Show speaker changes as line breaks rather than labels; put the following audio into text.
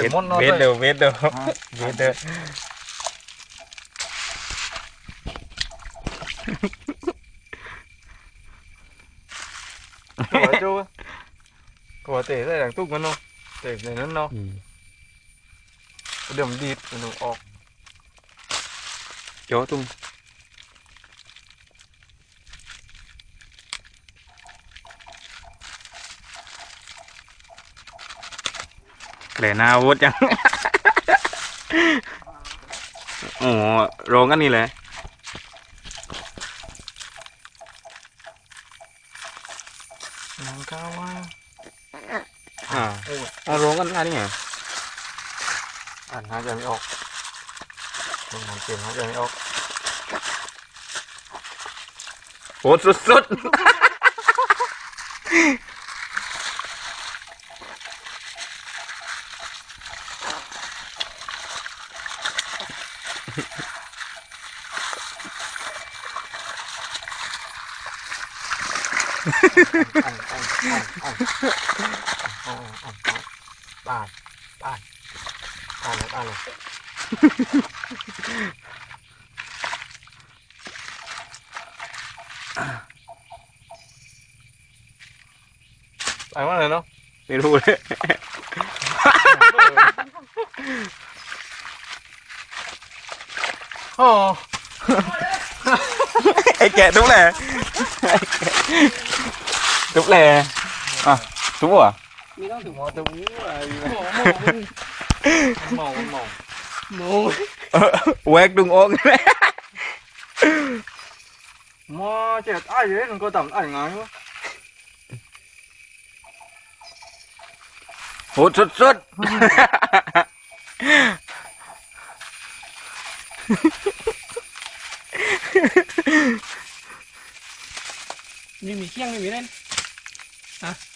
biết vết đâu, ờ. biết đâu, biết đâu. Của chú Của tể này đang túc nó không? Tể này nó ừ. nó Điểm
địt, nó ọt Chó tung. เลยนา
วุธยัง โอ้โรงกันนี่เลย
น้องก้าวว่า
อ่าเอาโรงกันอะไรเนี่ย
อ่านหายใจไม่ออกคนของเกมหายใจไม่ออก
โอ้สุดๆ
ปาดปาดปาดเลยปาดเลยไปมาเลเนาะ
ไม่รู้เลย
โอ้
ไอ้แกะ
ตรง
ไห
น đúng lè À, tụp à? Mấy đó tụp mò tụp Mò, mò Quét đừng ôn Mò chết ai vậy? Đừng có tầm ảnh
ngái quá Hút xuất xuất
ไม่มีเที่ยงไม่มีเล่น
ๆ